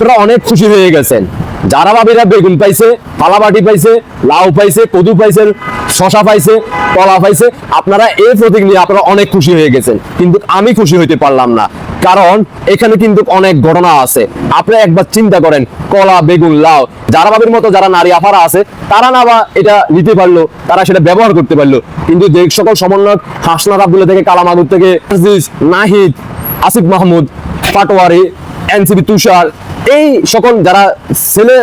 আপনারা অনেক খুশি হয়ে গেছেন। যারা ভাবিরা বেগুন পাইছে, ফালাবাটি পাইছে, লাউ পাইছে, কদু পাইছে, শশা পাইছে, কলা পাইছে, আপনারা এই প্রতীক নিয়ে আপনারা অনেক খুশি হয়ে গেছেন। কিন্তু আমি খুশি হইতে পারলাম না। কারণ এখানে কিন্তু অনেক ঘটনা আছে। আপনারা একবার চিন্তা করেন, কলা, বেগুন, লাউ, যারা ভাবির মতো যারা নারী আফারা আছে, তারা না বা এটা নিতে পারল, তারা সেটা ব্যবহার করতে পারল। কিন্তু যে সকল সমন্বয়ক হাসনার আব্দুল্লাহ থেকে কালামাগুর থেকে নাহিদ, আসিফ মাহমুদ, পাটোয়ারি, এনসিপি তুষার এই সকল যারা ছেলে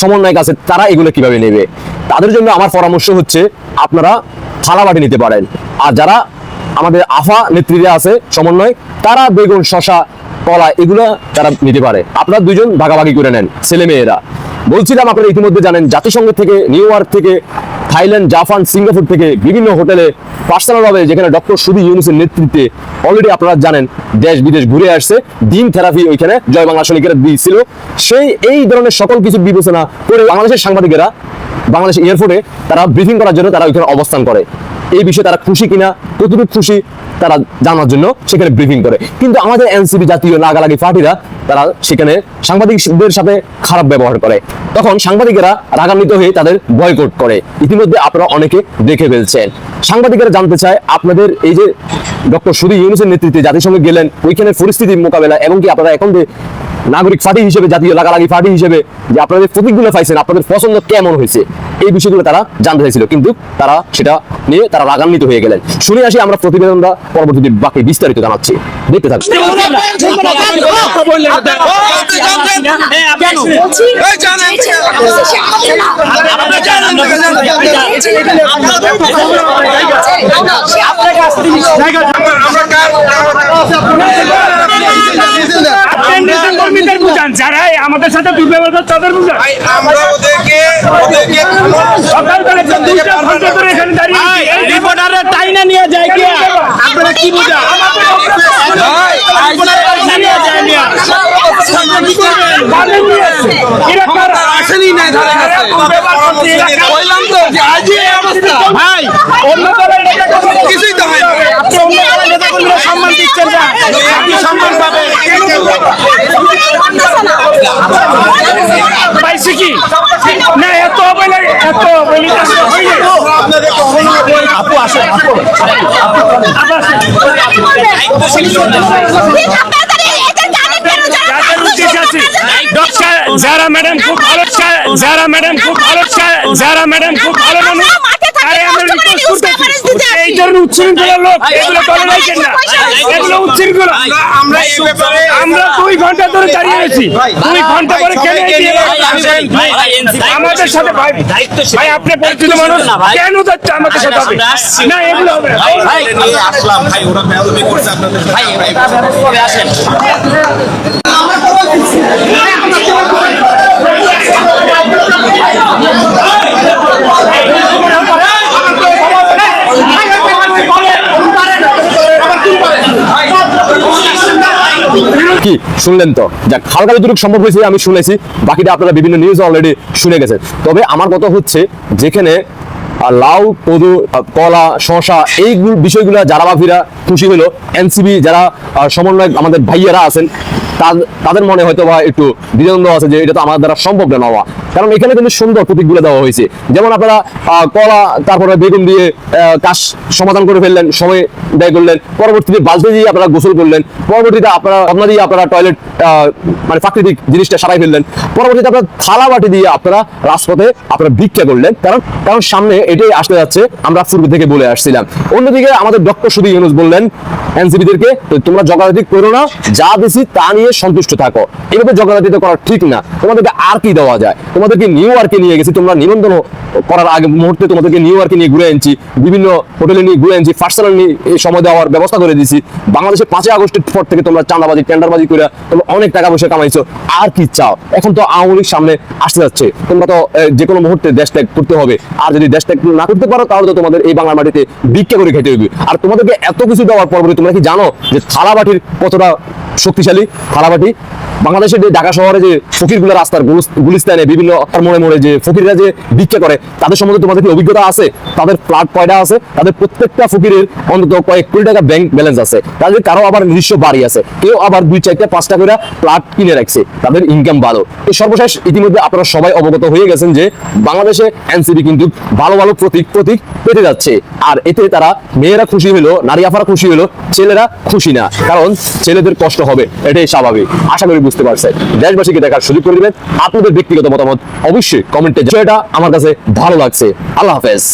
সমন্বয়ক আছে, তারা এগুলো কীভাবে নেবে? তাদের জন্য আমার পরামর্শ হচ্ছে, আপনারা থালাবাটি নিতে পারেন। আর যারা আমাদের আফা নেত্রীরা আছে সমন্বয় তারা বেগুন শশা কলা, এগুলো তারা নিতে পারে। আপনারা দুজন ভাগাভাগি করে নেন, ছেলে মেয়েরা। বলছিলাম আপনারা ইতিমধ্যে জানেন, জাতিসংঘ থেকে, নিউ ইয়র্ক থেকে থাইল্যান্ড, জাপান, সিঙ্গাপুর থেকে বিভিন্ন হোটেলে পার্সোনাল ভাবে যেখানে ডক্টর সুবি ইউনুসের নেতৃত্বে অলরেডি আপনারা জানেন, দেশ বিদেশ ঘুরে আসছে। ডিম থেরাপি ওইখানে জয় বাংলা সৈনিকেরা দিয়েছিল সেই, এই ধরনের সকল কিছু বিবেচনা করে বাংলাদেশের সাংবাদিকেরা বাংলাদেশ এয়ারপোর্টে তারা ব্রিফিং করার জন্য তারা ওইখানে অবস্থান করে। এই বিষয়ে তারা খুশি কিনা, কতটুকু খুশি, তারা জানার জন্য সেখানে ব্রিফিং করে। কিন্তু আমাদের এনসিপি জাতীয় লাগালাগি পার্টিরা তারা সেখানে সাংবাদিকদের সাথে খারাপ ব্যবহার করে। তখন সাংবাদিকেরা রাগান্বিত হয়ে তাদের বয়কট করে। ইতিমধ্যে আপনারা অনেকে দেখে ফেলছেন। সাংবাদিকেরা জানতে চায়, আপনাদের এই যে ডক্টর সুদী ইউনুসের নেতৃত্বে জাতিসংঘে গেলেন, ওইখানে পরিস্থিতির মোকাবেলা, এবং কি আপনারা এখন যে নাগরিক পার্টি হিসেবে জাতীয় লাগালাগি পার্টি হিসেবে যে আপনাদের প্রতীকগুলো পাইছেন আপনাদের পছন্দ কেমন হয়েছে এই বিষয়গুলো তারা জানতে চাইছিল। কিন্তু তারা সেটা নিয়ে তারা রাগান্বিত হয়ে গেলেন। শুনে আসি আমরা প্রতিবেদনটা পরবর্তীতে বাকি বিস্তারিত জানাচ্ছি। দেখতে থাকুন। টেন্ডেন্সের কর্মীদের বুঝান যারাই আমাদের সাথে দুর্ব্যবহার করছে তাদের বুঝান। আমরা ওদেরকে ওদেরকে সকালবেলা তো দুইটা ঘণ্টা ধরে এখানে দাঁড়িয়ে এই রিপোর্টারের টাইনা নিয়ে যায় কে? আপনারা কি বুঝান? কারা? কারা? কিছুই তো হয় দলের নেতাকর্মীরা সম্মান পাবেন পাইছে কি না এত হবে এত অবহেলিত হইলে আপু আসেন আপু যারা ম্যাডাম খুব ভালো যারা ম্যাডাম খুব ভালো যারা ম্যাডাম খুব ভালো মানুষ আরে আমরা রিকোয়েস্ট করতেছি এই ধরনের উচ্ছৃঙ্খলা লোক এগুলো দলে রাখেন না এগুলো উচ্ছৃঙ্খলা আমরা এই ব্যাপারে আমরা দুই ঘণ্টা ধরে দাঁড়িয়ে আছি দুই ঘণ্টা করে কেন আমাদের সাথে ভাই ভাই আপনি পরিচিত মানুষ কেন যাচ্ছে আমাদের সাথে হবে? না এগুলো হবে। নিয়ে আসলাম ভাই ওরা বেয়াদবি করছে আপনাদের সাথে কি শুনলেন তো? যাক, হালকা যতটুকু সম্ভব হয়েছে আমি শুনেছি, বাকিটা আপনারা বিভিন্ন নিউজ অলরেডি শুনে গেছে তবে আমার কথা হচ্ছে, যেখানে লাউ কদু কলা শশা এই বিষয়গুলো যারা বাফিরা খুশি হলো এনসিবি যারা সমন্বয় আমাদের ভাইয়েরা আছেন তাদের মনে হয়তো বা একটু দ্বিধাদ্বন্দ্ব আছে যে এটা তো আমার দ্বারা সম্ভব না নেওয়া। কারণ এখানে কিন্তু সুন্দর প্রতীকগুলো দেওয়া হয়েছে। যেমন আপনারা কলা, তারপরে বেগুন দিয়ে কাজ সমাধান করে ফেললেন, সময় ব্যয় করলেন, পরবর্তীতে বালতি দিয়ে আপনারা গোসল করলেন, পরবর্তীতে আপনারা আপনারা দিয়ে আপনারা টয়লেট মানে প্রাকৃতিক জিনিসটা সারাই ফেললেন, পরবর্তীতে আপনারা থালা বাটি দিয়ে আপনারা রাজপথে আপনারা ভিক্ষা করলেন, কারণ কারণ সামনে এটাই আসতে যাচ্ছে, আমরা পূর্ব থেকে বলে আসছিলাম। অন্যদিকে আমাদের ডক্টর সুদী ইউনুস বললেন এনসিপিদেরকে তোমরা জগারাতি করো না, যা দিছি তা নিয়ে সন্তুষ্ট থাকো। এভাবে জগারাতিতে করা ঠিক না, তোমাদেরকে আর কি দেওয়া যায়? তোমাদেরকে নিউ ইয়র্কে নিয়ে গেছি, তোমরা নিবন্ধন করার আগে মুহূর্তে তোমাদেরকে নিউ ইয়র্কে নিয়ে ঘুরে আনছি বিভিন্ন হোটেলে নিয়ে ঘুরে আনছি পার্সোনাল সময় দেওয়ার ব্যবস্থা করে দিয়েছি। বাংলাদেশে পাঁচই আগস্টের পর থেকে তোমরা চাঁদাবাজি, টেন্ডারবাজি করে তোমরা অনেক টাকা পয়সা কামাইছো। আর কি চাও? এখন তো আওয়ামী সামনে আসতে যাচ্ছে। তোমরা তো যে কোনো মুহূর্তে দেশ ত্যাগ করতে হবে। আর যদি দেশ ত্যাগ না করতে পারো, তাহলে তো তোমাদের এই বাংলা মাটিতে ভিক্ষা করে খেতে হবে আর তোমাদেরকে এত কিছু দেওয়ার পরবর্তী তোমরা কি জানো যে থালাবাটির কতটা শক্তিশালী? থালাবাটি বাংলাদেশের যে ঢাকা শহরে যে ফকিরগুলো রাস্তার গুলিস্তানে বিভিন্ন তার মনে মনে যে ফকিররা যে ভিক্ষা করে, তাদের সম্বন্ধে তোমাদের কি অভিজ্ঞতা আছে? তাদের ফ্ল্যাট কয়টা আছে? তাদের প্রত্যেকটা ফকিরের অন্তত কয়েক কোটি টাকা ব্যাংক ব্যালেন্স আছে। তাদের কারও আবার নিজস্ব বাড়ি আছে। কেউ আবার দুই চারটা, পাঁচটা করে ফ্ল্যাট কিনে রাখছে। তাদের ইনকাম ভালো। এই সর্বশেষ ইতিমধ্যে আপনারা সবাই অবগত হয়ে গেছেন যে বাংলাদেশে এনসিপি কিন্তু ভালো ভালো প্রতীক প্রতীক পেতে যাচ্ছে। আর এতে তারা মেয়েরা খুশি হলো, নারী আফারা খুশি হলো, ছেলেরা খুশি না। কারণ ছেলেদের কষ্ট হবে, এটাই স্বাভাবিক। আশা করি বুঝতে পারছে। দেশবাসীকে দেখার সুযোগ করে দিবেন। আপনাদের ব্যক্তিগত মতামত অবশ্যই কমেন্টে এটা আমার কাছে ভালো লাগছে। আল্লাহ হাফেজ।